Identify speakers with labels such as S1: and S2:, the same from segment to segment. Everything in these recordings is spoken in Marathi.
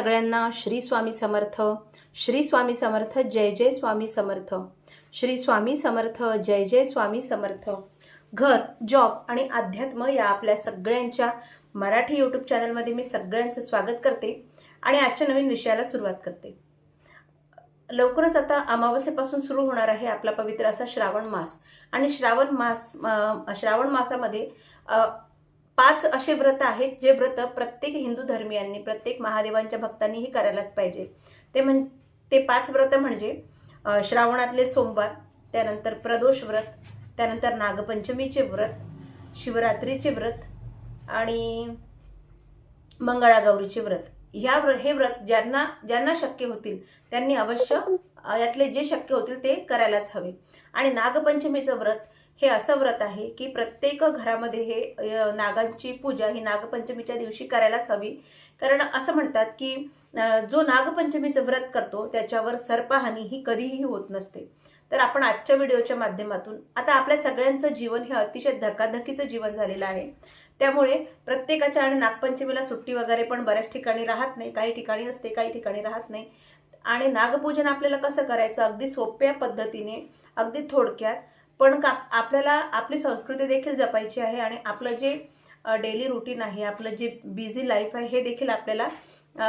S1: सगळ्यांना श्री स्वामी समर्थ श्री स्वामी समर्थ जय जय स्वामी समर्थ. श्री स्वामी समर्थ जय जय स्वामी समर्थ. घर जॉब आणि अध्यात्म या आपल्या सगळ्यांच्या मराठी यूट्यूब चॅनलमध्ये मी सगळ्यांचं स्वागत करते आणि आजच्या नवीन विषयाला सुरुवात करते. लवकरच आता अमावस्येपासून सुरू होणार आहे आपला पवित्र असा श्रावण मास. आणि श्रावण मास श्रावण मासामध्ये पाच असे व्रत आहेत जे व्रत प्रत्येक हिंदू धर्मियांनी प्रत्येक महादेवांच्या भक्तांनीही करायलाच पाहिजे. ते म्हण ते पाच व्रत म्हणजे श्रावणातले सोमवार त्यानंतर प्रदोष व्रत त्यानंतर नागपंचमीचे व्रत शिवरात्रीचे व्रत आणि मंगळागौरीचे व्रत. ह्या व्र हे व्रत ज्यांना ज्यांना शक्य होतील त्यांनी अवश्य यातले जे शक्य होतील ते करायलाच हवे. आणि नागपंचमीचं व्रत हे असं व्रत आहे की प्रत्येक घरामध्ये हे नागांची पूजा ही नागपंचमीच्या दिवशी करायलाच हवी. कारण असं म्हणतात की जो नागपंचमीचं व्रत करतो त्याच्यावर सर्पहानी ही कधीही होत नसते. तर आपण आजच्या व्हिडिओच्या माध्यमातून आता आपल्या सगळ्यांचं जीवन हे अतिशय धकाधकीचं जीवन झालेलं आहे. त्यामुळे प्रत्येकाच्या आणि नागपंचमीला सुट्टी वगैरे पण बऱ्याच ठिकाणी राहत नाही. काही ठिकाणी असते काही ठिकाणी राहत नाही. आणि नागपूजन आपल्याला कसं करायचं? अगदी सोप्या पद्धतीने अगदी थोडक्यात पण का आपल्याला आपली संस्कृती देखील जपायची आहे आणि आपलं जे डेली रुटीन आहे आपलं जे बिझी लाईफ आहे हे देखील आपल्याला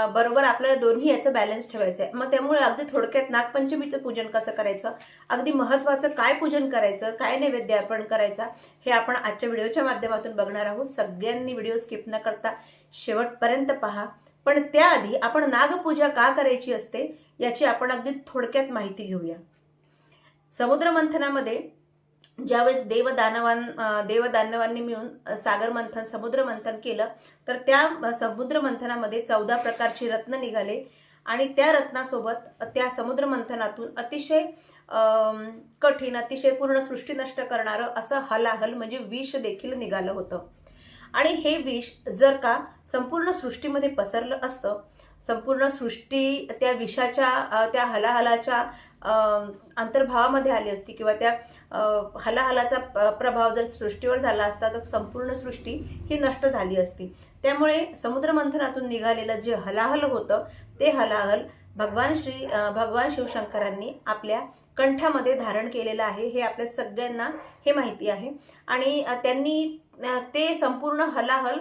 S1: बरोबर आपल्याला दोन्ही याचं बॅलन्स ठेवायचं आहे मग त्यामुळे अगदी थोडक्यात नागपंचमीचं पूजन कसं करायचं? अगदी महत्त्वाचं काय पूजन करायचं? काय नैवेद्य अर्पण करायचा? हे आपण आजच्या व्हिडिओच्या माध्यमातून बघणार आहोत. सगळ्यांनी व्हिडिओ स्किप न करता शेवटपर्यंत पहा. पण त्याआधी आपण नागपूजा का करायची असते याची आपण अगदी थोडक्यात माहिती घेऊया. समुद्र मंथनामध्ये ज्यावेळेस देवदानवान देवदानवांनी मिळून सागर मंथन समुद्र मंथन केलं तर त्या समुद्र मंथनामध्ये चौदा प्रकारची रत्न निघाले. आणि त्या रत्नासोबत त्या समुद्र मंथनातून अतिशय कठीण अतिशय पूर्ण सृष्टी नष्ट करणारं असं हलाहल म्हणजे विष देखील निघालं होतं. आणि हे विष जर का संपूर्ण सृष्टीमध्ये पसरलं असतं संपूर्ण सृष्टी त्या विषाच्या त्या हलाहलाच्या अंतर्भावामध्ये आली असती किंवा त्या हलाहलाचा प- प्रभाव जर सृष्टीवर झाला असता तर संपूर्ण सृष्टी ही नष्ट झाली असती. त्यामुळे समुद्रमंथनातून निघालेलं जे हलाहल होतं ते हलाहल भगवान श्री भगवान शिवशंकरांनी आपल्या कंठामध्ये धारण केलेलं आहे हे आपल्या सगळ्यांना हे माहिती आहे. आणि त्यांनी ते संपूर्ण हलाहल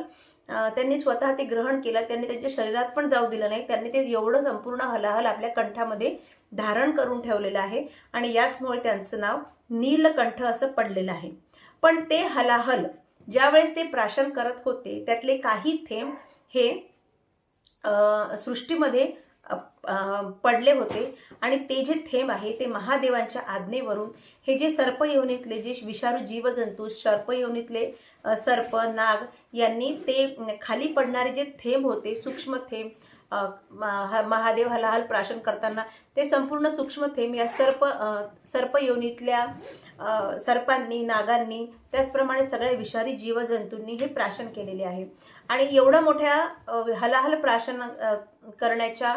S1: त्यांनी स्वतः ते ग्रहण केलं त्यांनी त्यांच्या शरीरात पण जाऊ दिलं नाही त्यांनी ते एवढं संपूर्ण हलाहल आपल्या कंठामध्ये धारण करून ठेवलेलं आहे आणि याचमुळे त्यांचं नाव नीलकंठ असं पडलेलं आहे. पण ते हलाहल ज्यावेळेस ते प्राशन करत होते त्यातले काही थेंब हे सृष्टीमध्ये पडले होते. आणि ते जे थेंब आहे ते महादेवांच्या आज्ञेवरून हे जे सर्पयोनीतले जे विषारू जीवजंतू सर्पयोनीतले सर्प नाग यांनी ते खाली पडणारे जे थेंब होते सूक्ष्म थेंब महादेव हलाहल प्राशन करताना ते संपूर्ण सूक्ष्म थेंब या सर्प सर्प सर्पयोनीतल्या सर्पांनी नागांनी त्याचप्रमाणे सगळ्या विषारी जीवजंतूंनी हे प्राशन केलेले आहे. आणि एवढ्या मोठ्या हलाहल प्राशन करण्याच्या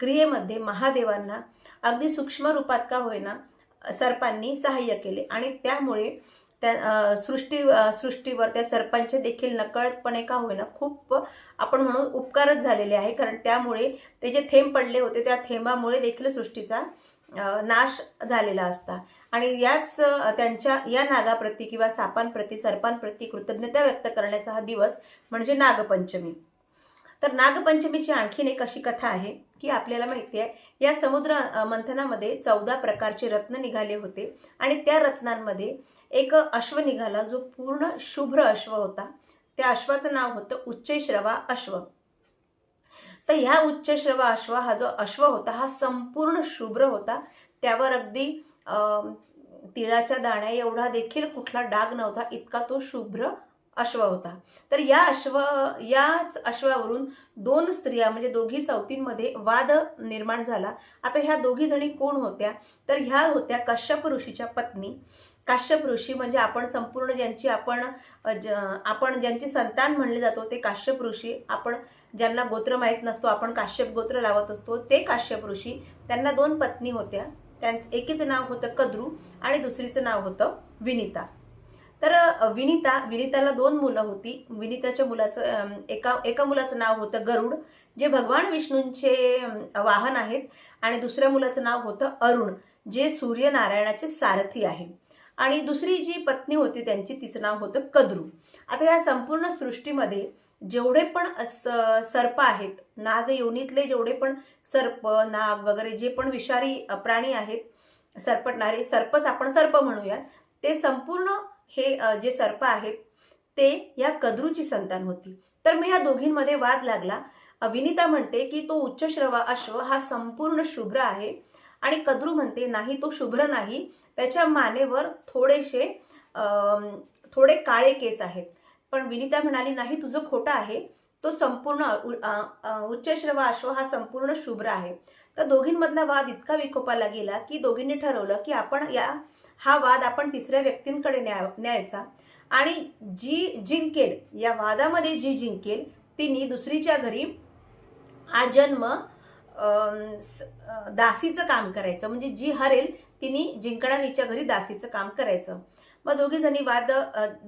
S1: क्रियेमध्ये महादेवांना अगदी सूक्ष्म रूपात का होईना सर्पांनी सहाय्य केले. आणि त्यामुळे त्या सृष्टी सृष्टीवर त्या सर्पांचे देखील नकळतपणे का होईना खूप आपण म्हणू उपकारच झालेले आहे. कारण त्यामुळे ते जे थेंब पडले होते त्या थेंबामुळे देखील सृष्टीचा नाश झालेला असता. आणि याच त्यांच्या या नागाप्रती किंवा सापांप्रती सर्पांप्रती कृतज्ञता व्यक्त करण्याचा हा दिवस म्हणजे नागपंचमी. तर नागपंचमीची आणखीन एक अशी कथा आहे की आपल्याला माहिती आहे या समुद्र मंथनामध्ये चौदा प्रकारचे रत्न निघाले होते आणि त्या रत्नांमध्ये एक अश्व निघाला जो पूर्ण शुभ्र अश्व होता. त्या अश्वाचं नाव होतं उच्चश्रवा अश्व. तर ह्या उच्चश्रवा अश्व हा जो अश्व होता हा संपूर्ण शुभ्र होता. त्यावर अगदी तिळाच्या दाण्या एवढा देखील कुठला डाग नव्हता इतका तो शुभ्र अश्व होता. तर या अश्व याच अश्वावरून दोन स्त्रिया म्हणजे दोघी सवतींमध्ये वाद निर्माण झाला. आता ह्या दोघी जणी कोण होत्या? तर ह्या होत्या कश्यप ऋषीच्या पत्नी. काश्यप ऋषी म्हणजे आपण संपूर्ण ज्यांची आपण ज- आपण ज्यांची संतान म्हणले जातो ते काश्यप ऋषी. आपण ज्यांना गोत्र माहीत नसतो आपण काश्यप गोत्र लावत असतो ते काश्यप ऋषी. त्यांना दोन पत्नी होत्या. त्यांचं एकीचं नाव होतं कद्रू आणि दुसरीचं नाव होतं विनिता. तर विनिता विनिताला दोन मुलं होती. विनिताच्या मुलाचं एका एका मुलाचं नाव होतं गरुड जे भगवान विष्णूंचे वाहन आहेत. आणि दुसऱ्या मुलाचं नाव होतं अरुण जे सूर्यनारायणाचे सारथी आहे. आणि दुसरी जी पत्नी होती त्यांची तिचं नाव होतं कद्रू. आता या संपूर्ण सृष्टीमध्ये जेवढे पण स- सर्प आहेत नाग योनीतले जेवढे पण सर्प नाग वगैरे जे पण विषारी प्राणी आहेत सरपटणारे सर्पच आपण सर्प म्हणूयात ते संपूर्ण हे जे सर्प आहेत ते या कद्रूची संतान होती. तर मग या दोघींमध्ये वाद लागला. विनिता म्हणते की तो उच्चश्रवा अश्व हा संपूर्ण शुभ्र आहे आणि कद्रू म्हणते नाही तो शुभ्र नाही. त्याच्या मानेवर थोडेसे थोडे काळे केस आहेत. पण विनिता म्हणाली नाही तुझं खोटं आहे. तो संपूर्ण उ- उच्चश्रवा अश्व हा संपूर्ण शुभ्र आहे. तर दोघींमधला वाद इतका विकोपाला गेला की दोघींनी ठरवलं की आपण या हा वाद आपण तिसऱ्या व्यक्तींकडे न्या न्यायचा. आणि जी जिंकेल या वादामध्ये जी जिंकेल तिने दुसरीच्या घरी आजन्म जन्म दासीचं काम करायचं. म्हणजे जी हरेल तिने जिंकणारीच्या घरी दासीचं काम करायचं. मग दोघीजणी वाद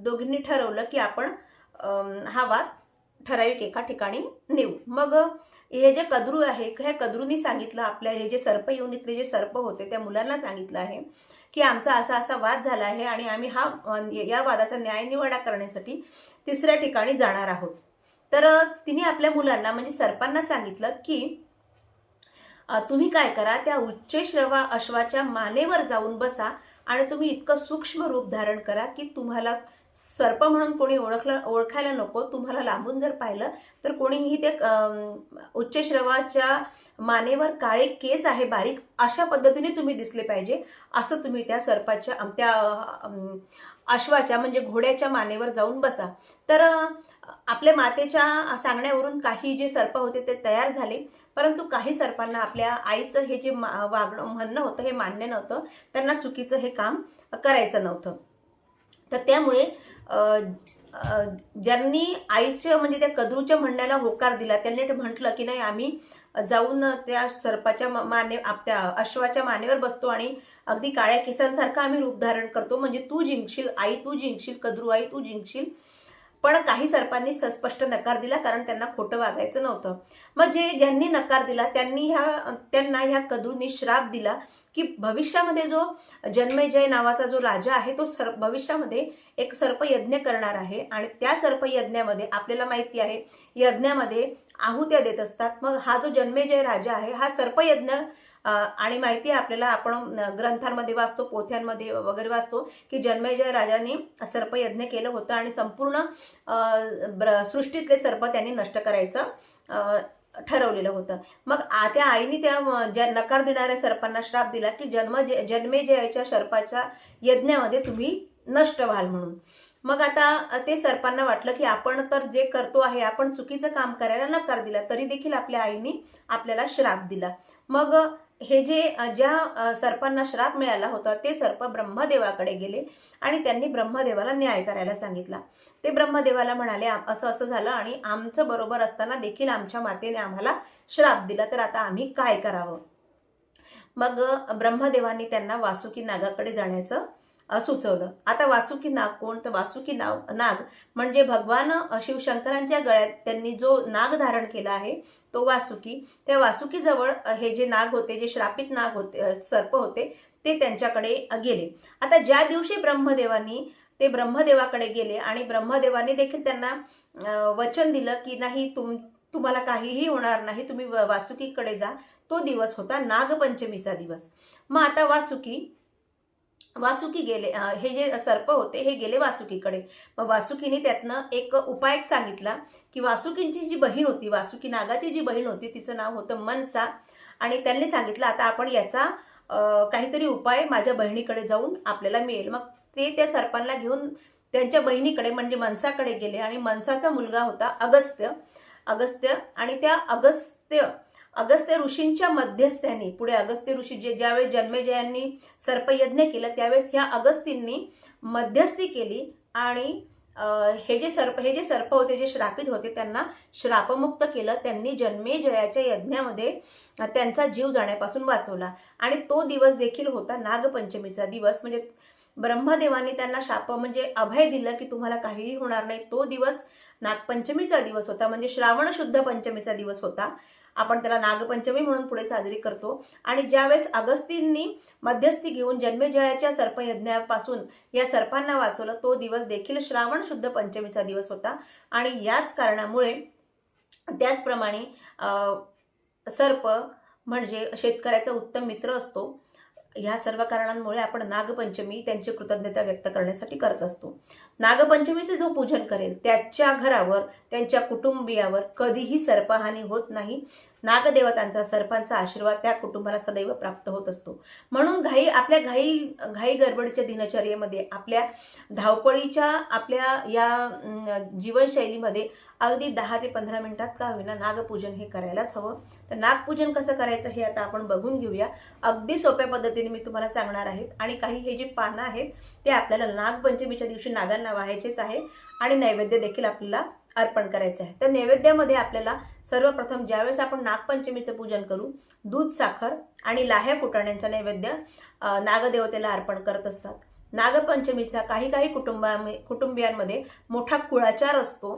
S1: दोघींनी ठरवलं की आपण हा वाद ठराविक एका ठिकाणी नेऊ. मग हे जे कद्रू आहे ह्या कद्रूनी सांगितलं आपल्या हे जे सर्प योनीतले जे सर्प होते त्या मुलांना सांगितलं आहे. की आमचा असा असा वाद झाला आहे आणि आम्ही हा या वादाचा न्यायनिवाडा करण्यासाठी तिसऱ्या ठिकाणी जाणार आहोत. तर तिने आपल्या मुलांना म्हणजे सर्पांना सांगितलं की तुम्ही काय करा त्या उच्चश्रवा अश्वाच्या मानेवर जाऊन बसा आणि तुम्ही इतकं सूक्ष्म रूप धारण करा की तुम्हाला सर्प म्हणून कोणी ओळखलं ओळखायला नको. तुम्हाला लांबून जर पाहिलं तर कोणीही ते उच्चश्रवाच्या मानेवर काळे केस आहे बारीक अशा पद्धतीने तुम्ही दिसले पाहिजे. असं तुम्ही त्या सर्पाच्या त्या अश्वाच्या म्हणजे घोड्याच्या मानेवर जाऊन बसा. तर आपल्या मातेच्या सांगण्यावरून काही जे सर्प होते ते तयार झाले. परंतु काही सर्पांना आपल्या आईचं हे जे मा- वागणं म्हणणं होतं हे मान्य नव्हतं. त्यांना चुकीचं हे काम करायचं नव्हतं. तर त्यामुळे ज्यांनी आईच्या म्हणजे त्या कद्रूच्या म्हणण्याला होकार दिला त्यांनी ते म्हटलं की नाही आम्ही जाऊन त्या सर्पाच्या माने आपल्या अश्वाच्या मानेवर बसतो आणि अगदी काळ्या केसांसारखं आम्ही रूप धारण करतो. म्हणजे तू जिंकशील आई तू जिंकशील कद्रू आई तू जिंकशील. पण काही सर्पांनी स्पष्ट नकार दिला कारण त्यांना खोटं वागायचं नव्हतं. मग जे ज्यांनी नकार दिला त्यांनी ह्या त्यांना ह्या कद्रूंनी श्राप दिला. की भविष्यामध्ये जो जन्मेजय नावाचा जो राजा आहे तो सर भविष्यामध्ये एक सर्पयज्ञ करणार आहे. आणि त्या सर्पयज्ञामध्ये आपल्याला माहिती आहे यज्ञामध्ये आहुत्या देत असतात. मग हा जो जन्मेजय राजा आहे हा सर्पयज्ञ आणि माहिती आहे आपल्याला आपण ग्रंथांमध्ये वाचतो पोथ्यांमध्ये वगैरे वाचतो की जन्मेजय राजाने सर्पयज्ञ केलं होतं आणि संपूर्ण ब्र- सृष्टीतले सर्प त्यांनी नष्ट करायचं. ठरवलेलं होतं. मग आ- त्या आईने त्या ज्या नकार देणाऱ्या सर्पांना श्राप दिला की जन्म जन्मेजयाच्या सर्पाच्या यज्ञामध्ये तुम्ही नष्ट व्हाल म्हणून. मग आता ते सर्पांना वाटलं की आपण तर जे करतो आहे आपण चुकीचं काम करायला नकार दिला तरी देखील आपल्या आईने आपल्याला श्राप दिला. मग हे जे ज्या सर्पांना श्राप मिळाला होता ते सर्प ब्रह्मदेवाकडे गेले आणि त्यांनी ब्रह्मदेवाला न्याय करायला सांगितला. ते ब्रह्मदेवाला म्हणाले असं असं झालं आणि आमचं बरोबर असताना देखील आमच्या मातेने आम्हाला श्राप दिला तर आता आम्ही काय करावं? मग ब्रह्मदेवांनी त्यांना वासुकी नागाकडे जाण्याचं सुचवलं. आता वासुकी नाग कोण? तर वासुकी नाव नाग म्हणजे भगवान शिवशंकरांच्या गळ्यात त्यांनी जो नाग धारण केला आहे तो वासुकी. त्या वासुकीजवळ हे जे नाग होते जे श्रापित नाग होते सर्प होते ते त्यांच्याकडे गेले. आता ज्या दिवशी ब्रह्मदेवांनी ते ब्रह्मदेवाकडे गेले आणि ब्रह्मदेवाने देखील त्यांना वचन दिलं की नाही तुम तुम्हाला काहीही होणार नाही तुम्ही व- वासुकीकडे जा. तो दिवस होता नागपंचमीचा दिवस. मग आता वासुकी वासुकी गेले हे जे सर्प होते हे गेले वासुकीकडे. मग वासुकीने त्यातनं एक उपाय सांगितला की वासुकींची जी बहीण होती वासुकी नागाची जी बहीण होती तिचं नाव होतं मनसा. आणि त्यांनी सांगितलं आता आपण याचा काहीतरी उपाय माझ्या बहिणीकडे जाऊन आपल्याला मिळेल. मग ते त्या सर्पांना घेऊन त्यांच्या बहिणीकडे म्हणजे मनसाकडे गेले. आणि मनसाचा मुलगा होता अगस्त्य. अगस्त्य आणि त्या अगस्त्य अगस्त्य ऋषींच्या मध्यस्थ्याने पुढे अगस्त्य ऋषी जे ज्यावेळेस जन्मेजयांनी सर्पयज्ञ केलं त्यावेळेस ह्या अगस्तींनी मध्यस्थी केली आणि हे जे सर्प हे जे सर्प होते जे श्रापित होते त्यांना श्रापमुक्त केलं. त्यांनी जन्मेजयाच्या यज्ञामध्ये त्यांचा जीव जाण्यापासून वाचवला. आणि तो दिवस देखील होता नागपंचमीचा दिवस. म्हणजे ब्रह्मदेवाने त्यांना शाप म्हणजे अभय दिलं की तुम्हाला काहीही होणार नाही. तो दिवस नागपंचमीचा दिवस होता. म्हणजे श्रावण शुद्ध पंचमीचा दिवस होता. आपण त्याला नागपंचमी म्हणून पुढे साजरी करतो. आणि ज्यावेळेस अगस्तींनी मध्यस्थी घेऊन जन्मेजयाच्या सर्पयज्ञापासून या सर्पांना वाचवलं तो दिवस देखील श्रावण शुद्ध पंचमीचा दिवस होता. आणि याच कारणामुळे त्याचप्रमाणे सर्प म्हणजे शेतकऱ्याचा उत्तम मित्र असतो. ह्या सर्व कारणांमुळे आपण नागपंचमी त्यांची कृतज्ञता व्यक्त करण्यासाठी करत असतो. नागपंचमीचे जो पूजन करेल त्याच्या घरावर त्यांच्या कुटुंबियावर कधीही सर्पहानी होत नाही. नागदेवतांचा सर्पांचा आशीर्वाद त्या कुटुंबाला सदैव प्राप्त होत असतो. म्हणून घाई आपल्या घाई घाई गडबडीच्या दिनचर्येमध्ये आपल्या धावपळीच्या आपल्या या जीवनशैलीमध्ये अगदी दहा ते पंधरा मिनिटात का होईना नागपूजन हे करायलाच हवं. तर नागपूजन कसं करायचं हे आता आपण बघून घेऊया. अगदी सोप्या पद्धतीने मी तुम्हाला सांगणार आहेत. आणि काही हे जे पानं आहेत ते आपल्याला नागपंचमीच्या दिवशी नागांना वाहायचेच आहे. आणि नैवेद्य देखील आपल्याला अर्पण करायचं आहे. तर नैवेद्यामध्ये आपल्याला सर्वप्रथम ज्यावेळेस आपण नागपंचमीचं पूजन करू दूध साखर आणि लाह्या फुटाण्यांचा नैवेद्य नागदेवतेला अर्पण करत असतात. नागपंचमीचा काही काही कुटुंबा कुटुंबियांमध्ये मोठा कुळाचार असतो.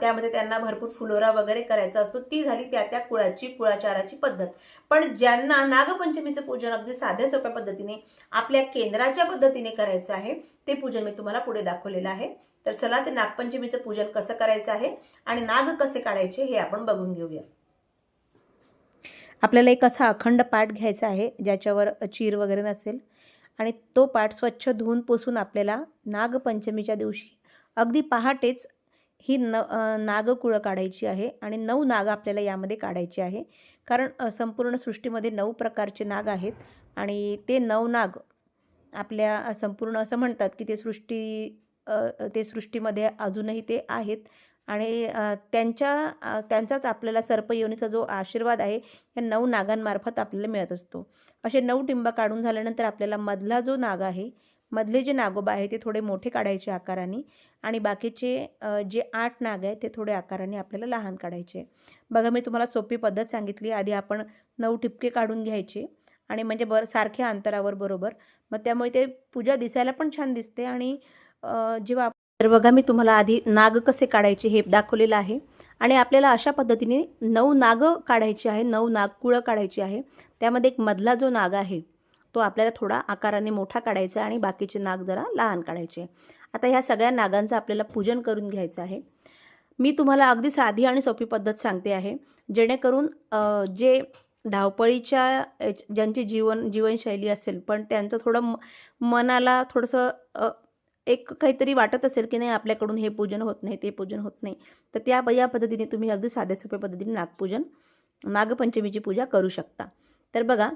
S1: त्यामध्ये त्यांना भरपूर फुलोरा वगैरे करायचा असतो. ती झाली त्या त्या कुळाची कुळाचाराची पद्धत. पण ज्यांना नागपंचमीचं पूजन अगदी साध्या सोप्या पद्धतीने आपल्या केंद्राच्या पद्धतीने करायचं आहे ते पूजन मी तुम्हाला पुढे दाखवलेलं आहे. तर चला ते नागपंचमीचं पूजन कसं करायचं आहे आणि नाग कसे काढायचे हे आपण बघून घेऊया. आपल्याला एक असा अखंड पाठ घ्यायचा आहे ज्याच्यावर चीर वगैरे नसेल. आणि तो पाठ स्वच्छ धुवून पुसून आपल्याला नागपंचमीच्या दिवशी अगदी पहाटेच ही न नागकुळं काढायची आहे आणि नऊ नाग आपल्याला यामध्ये काढायचे आहे. कारण संपूर्ण सृष्टीमध्ये नऊ प्रकारचे नाग आहेत आणि ते नऊ नाग आपल्या संपूर्ण असं म्हणतात की ते सृष्टी ते सृष्टीमध्ये अजूनही ते आहेत. आणि त्यांच्या त्यांचाच आपल्याला सर्पयोनीचा जो आशीर्वाद आहे या नऊ नागांमार्फत आपल्याला मिळत असतो. असे नऊ टिंब काढून झाल्यानंतर आपल्याला मधला जो नाग आहे मधले जे नागोबा आहे ते थोडे मोठे काढायचे आकाराने आणि बाकीचे जे आठ नाग आहेत ते थोडे आकाराने आपल्याला लहान काढायचे. बघा मी तुम्हाला सोपी पद्धत सांगितली. आधी आपण नऊ ठिपके काढून घ्यायचे आणि म्हणजे बर सारख्या अंतरावर बरोबर. मग त्यामुळे ते पूजा दिसायला पण छान दिसते आणि जेव्हा तर बघा मी तुम्हाला आधी नाग कसे काढायचे हे दाखवलेलं आहे. आणि आपल्याला अशा पद्धतीने नऊ नाग काढायची आहे नऊ नागकुळं काढायची आहे. त्यामध्ये एक मधला जो नाग आहे तो आपल्याला थोडा आकाराने मोठा काढायचा आणि बाकीचे नाग जरा लहान काढायचे आता ह्या सगळ्या नागांचं आपल्याला पूजन करून घ्यायचं आहे. मी तुम्हाला अगदी साधी आणि सोपी पद्धत सांगते आहे जेणेकरून जे धावपळीच्या ज्यांची जीवन जीवनशैली असेल पण त्यांचं थोडं मनाला थोडंसं एक काहीतरी वाटत असेल की नाही आपल्याकडून हे पूजन होत नाही ते पूजन होत नाही. तर त्या या पद्धतीने तुम्ही अगदी साध्या सोप्या पद्धतीने नागपूजन नागपंचमीची पूजा करू शकता. तर बघा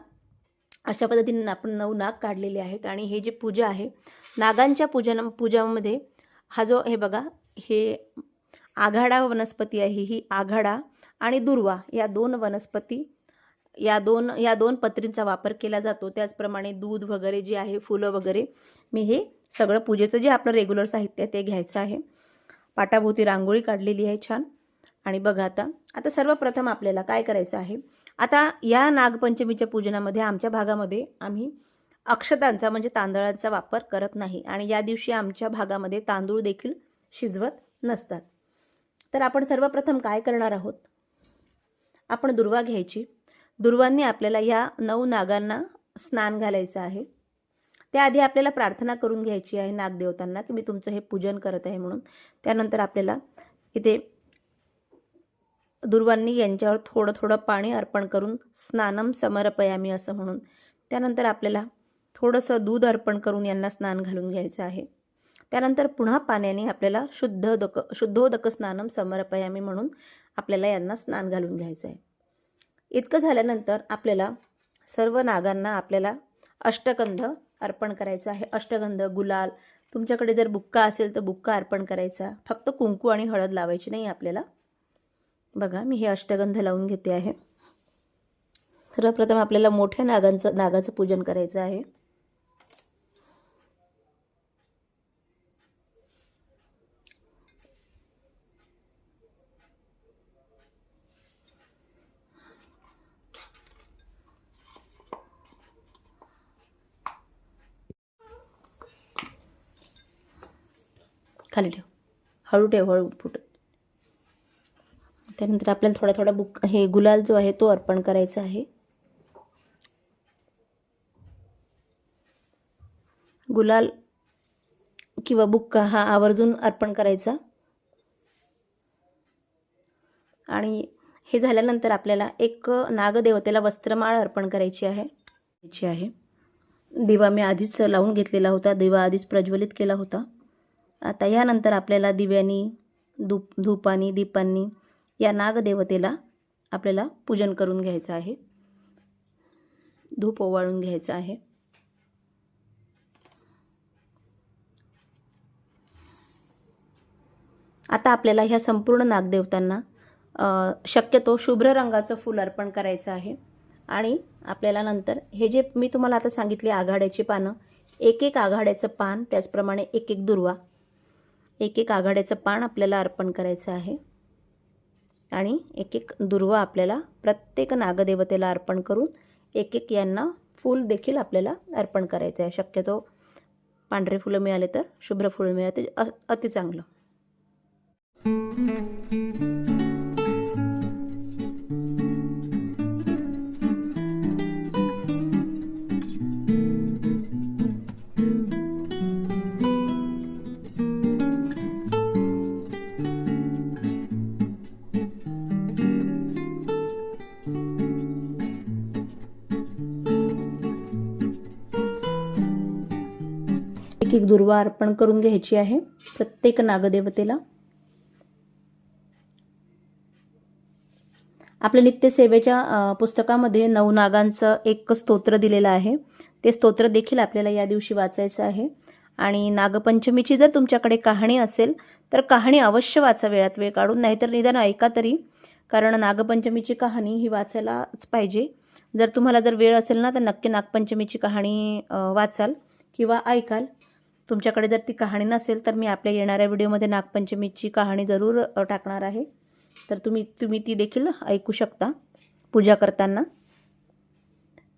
S1: अशा पद्धतीने आपण नऊ नाग काढलेले आहेत आणि हे जे पूजा आहे नागांच्या पूजन पूजामध्ये हा जो हे बघा हे आघाडा वनस्पती आहे ही आघाडा आणि दुर्वा या दोन वनस्पती या दोन या दोन पत्रींचा वापर केला जातो. त्याचप्रमाणे दूध वगैरे जे आहे फुलं वगैरे मी हे सगळं पूजेचं जे आपलं रेग्युलर साहित्य आहे ते घ्यायचं आहे. पाटाभोवती रांगोळी काढलेली आहे छान. आणि बघा आता आता सर्वप्रथम आपल्याला काय करायचं आहे? आता या नागपंचमीच्या पूजनामध्ये आमच्या भागामध्ये आम्ही अक्षतांचा म्हणजे तांदळांचा वापर करत नाही आणि या दिवशी आमच्या भागामध्ये तांदूळ देखील शिजवत नसतात. तर आपण सर्वप्रथम काय करणार आहोत? आपण दुर्वा घ्यायची. दुर्वांनी आपल्याला या नऊ नागांना स्नान घालायचं आहे. त्याआधी आपल्याला प्रार्थना करून घ्यायची आहे नागदेवतांना की मी तुमचं हे पूजन करत आहे म्हणून. त्यानंतर आपल्याला इथे दुर्वांनी यांच्यावर थोडं थोडं पाणी अर्पण करून स्नानम समर्पयामी असं म्हणून. त्यानंतर आपल्याला थोडंसं दूध अर्पण करून यांना स्नान घालून घ्यायचं आहे. त्यानंतर पुन्हा पाण्याने आपल्याला शुद्धोदक शुद्धोदक स्नानम समर्पयामी म्हणून आपल्याला यांना स्नान घालून घ्यायचं आहे. इतकं झाल्यानंतर आपल्याला सर्व नागांना आपल्याला अष्टकंध अर्पण करायचं आहे. अष्टगंध गुलाल. तुमच्याकडे जर बुक्का असेल तर बुक्का अर्पण करायचा. फक्त कुंकू आणि हळद लावायची नाही आपल्याला. बघा मी हे अष्टगंध लावून घेते आहे. सर्वप्रथम आपल्याला मोठ्या नागांचं नागाचं पूजन करायचं आहे खाली ठेव हळू ठेव हळू फुट त्यानंतर आपल्याला थोडा थोडा बुक हे गुलाल जो आहे तो अर्पण करायचा आहे. गुलाल किंवा बुक्का हा आवर्जून अर्पण करायचा. आणि हे झाल्यानंतर आपल्याला एक नागदेवतेला वस्त्रमाळ अर्पण करायची आहे. करायची आहे. दिवा मी आधीच लावून घेतलेला होता. दिवा आधीच प्रज्वलित केला होता. आता यानंतर आपल्याला दिव्यानी धूप धूपानी दीपांनी या नागदेवतेला आपल्याला पूजन करून घ्यायचं आहे. धूप ओवाळून घ्यायचं आहे. आता आपल्याला ह्या संपूर्ण नागदेवतांना शक्यतो शुभ्र रंगाचं फूल अर्पण करायचं आहे. आणि आपल्याला नंतर हे जे मी तुम्हाला आता सांगितले आघाड्याची पानं एक एक आघाड्याचं पान त्याचप्रमाणे एक एक दुर्वा एक एक आघाड्याचं पान आपल्याला अर्पण करायचं आहे. आणि एक एक दुर्वा आपल्याला प्रत्येक नागदेवतेला अर्पण करून एक एक यांना फूल देखील आपल्याला अर्पण करायचं आहे. शक्यतो पांढरे फुलं मिळाले तर शुभ्र फुलं मिळाले अति चांगलं. एक एक दुर्वा अर्पण करून घ्यायची आहे. प्रत्येक नागदेवतेला. आपल्या नित्यसेवेच्या पुस्तकामध्ये नवनागांचं एक स्तोत्र दिलेलं आहे. ते स्तोत्र देखील आपल्याला या दिवशी वाचायचं आहे. आणि नागपंचमीची जर तुमच्याकडे कहाणी असेल तर कहाणी अवश्य वाचा वेळात वेळ काढून नाहीतर निदान ऐका तरी. कारण नागपंचमीची कहाणी ही वाचायलाच पाहिजे. जर तुम्हाला जर वेळ असेल ना तर नक्की नागपंचमीची कहाणी वाचाल किंवा ऐकाल. तुमच्याकडे जर ती कहाणी नसेल तर मी आपल्या येणाऱ्या व्हिडिओमध्ये नागपंचमीची कहाणी जरूर टाकणार आहे. तर तुम्ही तुम्ही ती देखील ऐकू शकता पूजा करताना.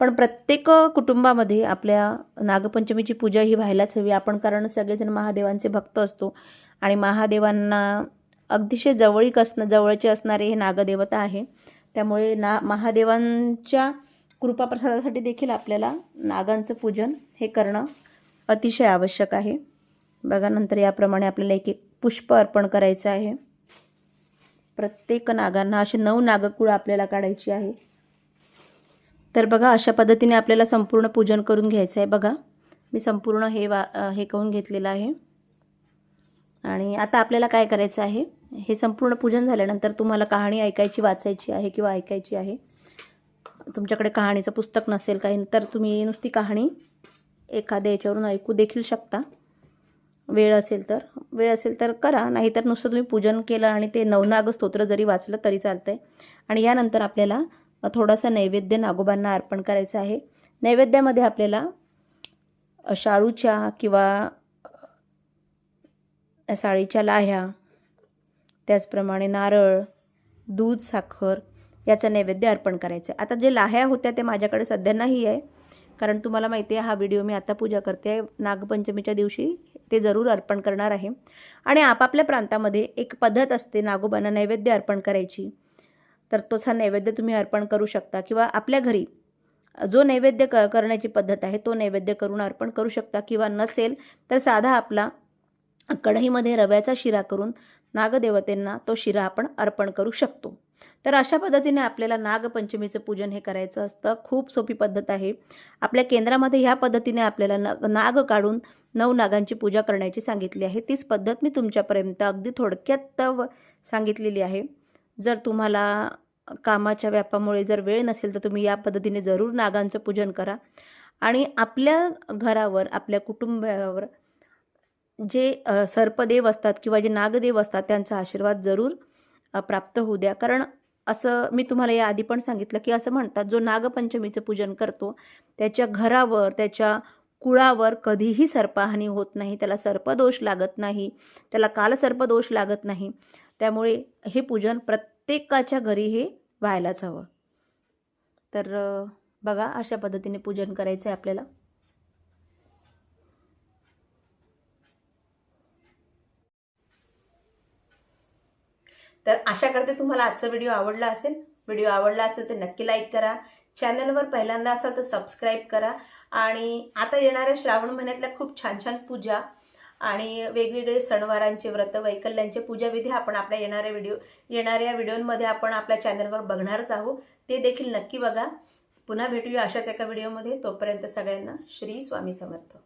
S1: पण प्रत्येक कुटुंबामध्ये आपल्या नागपंचमीची पूजा ही व्हायलाच हवी. आपण कारण सगळेजण महादेवांचे भक्त असतो आणि महादेवांना अतिशय जवळीक असणं जवळचे असणारे हे नागदेवता आहे. त्यामुळे ना महादेवांच्या कृपाप्रसादासाठी देखील आपल्याला नागांचं पूजन हे करणं अतिशय आवश्यक आहे. बघा नंतर याप्रमाणे आपल्याला एक एक पुष्प अर्पण करायचं आहे. प्रत्येक नागांना असे नऊ नागकुळ आपल्याला काढायची आहे. तर बघा अशा पद्धतीने आपल्याला संपूर्ण पूजन करून घ्यायचं आहे. बघा मी संपूर्ण हे वा हे करून घेतलेलं आहे. आणि आता आपल्याला काय करायचं आहे? हे संपूर्ण पूजन झाल्यानंतर तुम्हाला कहाणी ऐकायची वाचायची आहे किंवा ऐकायची आहे. तुमच्याकडे कहाणीचं पुस्तक नसेल काही तर तुम्ही नुसती कहाणी एखाद्या याच्यावरून ऐकू देखील शकता. वेळ असेल तर. वेळ असेल तर करा नाहीतर नुसतं तुम्ही पूजन केलं आणि ते नवनाग स्तोत्र जरी वाचलं तरी चालतं आहे आणि यानंतर आपल्याला थोडासा नैवेद्य नागोबांना अर्पण करायचं आहे. नैवेद्यामध्ये आपल्याला शाळूच्या किंवा साळीच्या लाह्या त्याचप्रमाणे नारळ दूध साखर याचा नैवेद्य अर्पण करायचं आहे. आता जे लाह्या होत्या ते माझ्याकडे सध्या नाही आहे. कारण तुम्हाला माहिती आहे हा व्हिडिओ मी आता पूजा करते. आहे नागपंचमीच्या दिवशी ते जरूर अर्पण करणार आहे. आणि आपापल्या प्रांतामध्ये एक पद्धत असते नागोबांना नैवेद्य अर्पण करायची. तर तोच हा नैवेद्य तुम्ही अर्पण करू शकता किंवा आपल्या घरी जो नैवेद्य क करण्याची पद्धत आहे तो नैवेद्य करून अर्पण करू शकता किंवा नसेल तर साधा आपला कढईमध्ये रव्याचा शिरा करून नागदेवतेंना तो शिरा आपण अर्पण करू शकतो. तर अशा पद्धतीने आपल्याला नागपंचमीचं पूजन हे करायचं असतं. खूप सोपी पद्धत आहे. आपल्या केंद्रामध्ये ह्या पद्धतीने आपल्याला न नाग काढून नऊ नागांची पूजा करण्याची सांगितली आहे. तीच पद्धत मी तुमच्यापर्यंत अगदी थोडक्यात व सांगितलेली आहे. जर तुम्हाला कामाच्या व्यापामुळे जर वेळ नसेल तर तुम्ही या पद्धतीने जरूर नागांचं पूजन करा. आणि आपल्या घरावर आपल्या कुटुंबावर जे सर्पदेव असतात किंवा जे नागदेव असतात त्यांचा आशीर्वाद जरूर प्राप्त होऊ द्या. कारण असं मी तुम्हाला या आधी पण सांगितलं की असं म्हणतात जो नागपंचमीचं पूजन करतो त्याच्या घरावर त्याच्या कुळावर कधीही सर्पहानी होत नाही त्याला सर्पदोष लागत नाही त्याला कालसर्पदोष लागत नाही. त्यामुळे हे पूजन प्रत्येकाच्या घरी हे व्हायलाच हवं. तर बघा अशा पद्धतीने पूजन करायचं आहे आपल्याला. तर आशा करते तुम्हाला आजचा व्हिडिओ आवडला असेल. व्हिडिओ आवडला असेल तर नक्की लाईक करा. चॅनलवर पहिल्यांदा असाल तर सबस्क्राईब करा. आणि आता येणाऱ्या श्रावण महिन्यातल्या खूप छान छान पूजा आणि वेगवेगळे सणवारांचे व्रत वैकल्यांचे पूजाविधी आपण आपल्या येणाऱ्या व्हिडिओ येणाऱ्या व्हिडिओमध्ये आपण आपल्या चॅनलवर बघणारच आहोत. ते देखील नक्की बघा. पुन्हा भेटूया अशाच एका व्हिडिओमध्ये तोपर्यंत सगळ्यांना श्री स्वामी समर्थ.